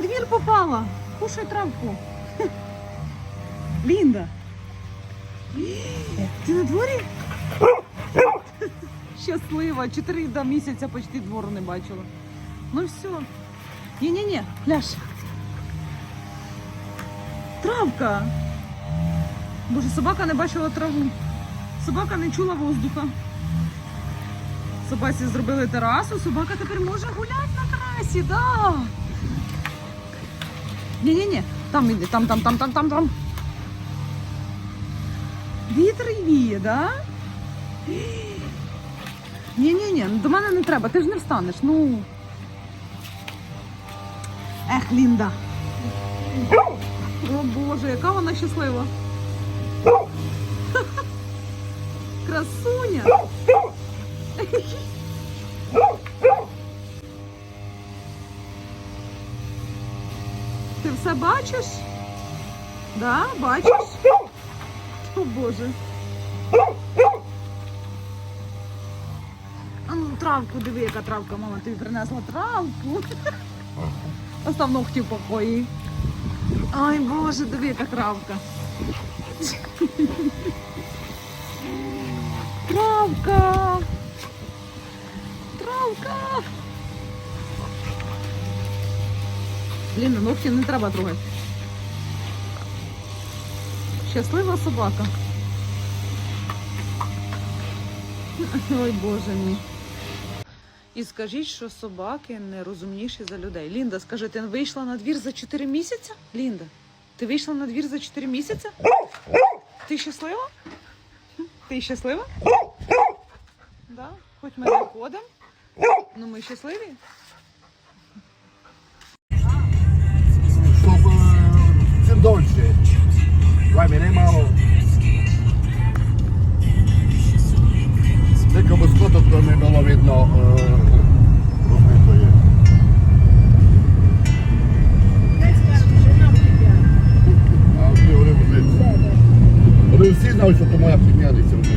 на двір попала. Кушай травку. Лінда. Ти на дворі? Щаслива. Чотири да, місяця почти двору не бачила. Ну все. Ні-ні-ні, пляж. Травка. Боже, собака не бачила траву. Собака не чула воздуха. Собаці зробили терасу, собака тепер може гуляти на трасі, да. Ні-ні-ні, там іди, там, там, там, там, там, там. Вітер віє, да? Ні-ні-ні, до мене не треба, ти ж не встанеш, ну. Ех, Лінда. О Боже, яка вона щаслива. Красуня. Ти все бачиш? Да, бачиш? О Боже. А ну травку диви, яка травка, мама тобі принесла травку. Остав ногті в покої. Ай Боже, диви, яка травка. Травка. Травка. Блін, ногті не треба трогати. Щаслива собака. Ой, Боже мій. І скажіть, що собаки не розумніші за людей. Лінда, скажи, ти вийшла на двір за 4 місяці? Лінда, ти вийшла на двір за 4 місяці? Ти щаслива? Ти щаслива? Да? Хоч ми не ходимо, але ми щасливі. Що то моя племянниця вже.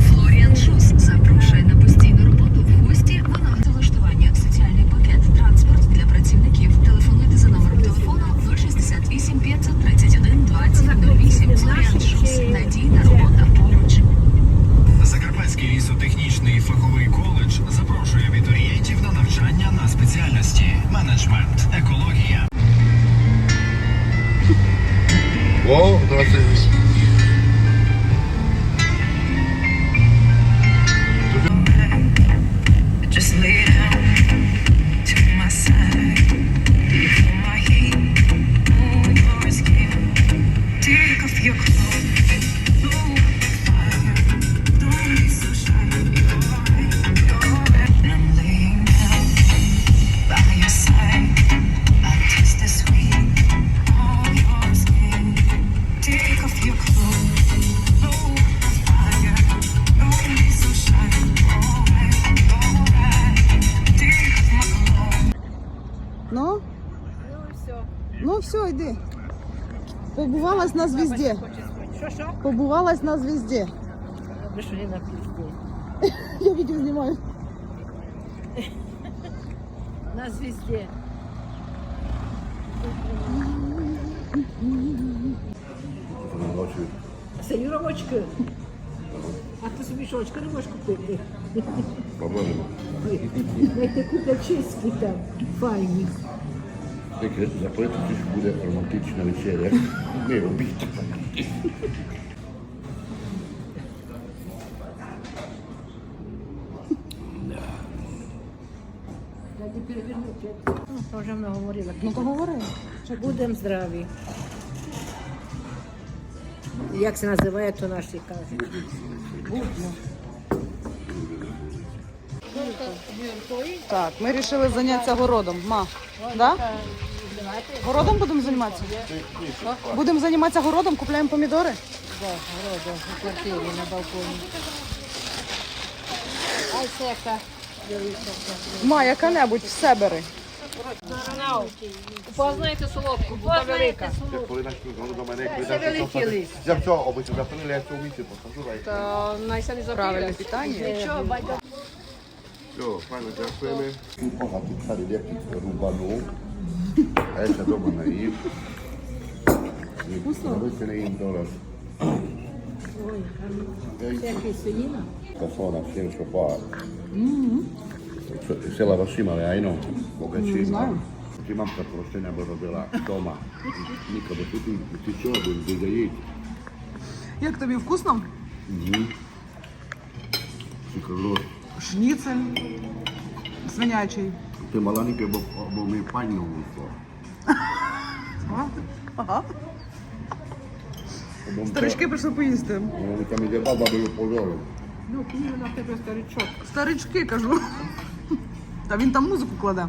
Флоріан Шус запрошує на постійну роботу в гості винагоди влаштування, соціальний пакет, транспорт для працівників. Телефонуйте за номером телефону 068 531 2008. Флоріан Шус. Надійна робота поруч. Закарпатський лісотехнічний фаховий коледж запрошує навчання на спеціальності менеджмент, екологія. О, здравствуйте. Just все, йди. Побувалась на звізді. Що що? Побувалась на звізді. Ви що не на пізді? Я відео знімаю. На звізді. Ночі. Це Юра очки. А ти собі що, очки не можеш купити? По-моєму. Як ти купив чистки там, файні. Що буде романтична вечеря. Не обід. Ну, вже много говорила. Ну то говори. Будемо здраві. Як це називає, то наші кажуть. Так, ми вирішили зайнятися городом. Ма, да? Городом будемо займатися? Будемо займатися городом, купляємо помідори. Да, города, у квартирі на балконі. Ай, сека. Ма, яка-небудь, все бери. Познайте солодку, бо велика. Я я все вмісті посажу. Правильне питання. Батько? Все, файно, дякуємо. Багато царі ляки рубану. А я ще дома наїв. Вкусно? не їм долар. Який свиніна? Persona, ciężko pała. Sela Wasima, ale aj no, bogaci mam. Ti mam zaprošenja, bo robila doma. Nikada tu ti, ti čo, bo da. Як тобі вкусно? Шикарно. Шніцель свинячий. Ти маленький, бо, бо ми пані вийшла. Ага. Старички прийшли поїсти. Вони там іде баба, було позором. Ну, київ на тебе старичок. Старички кажу. Та він там музику кладе.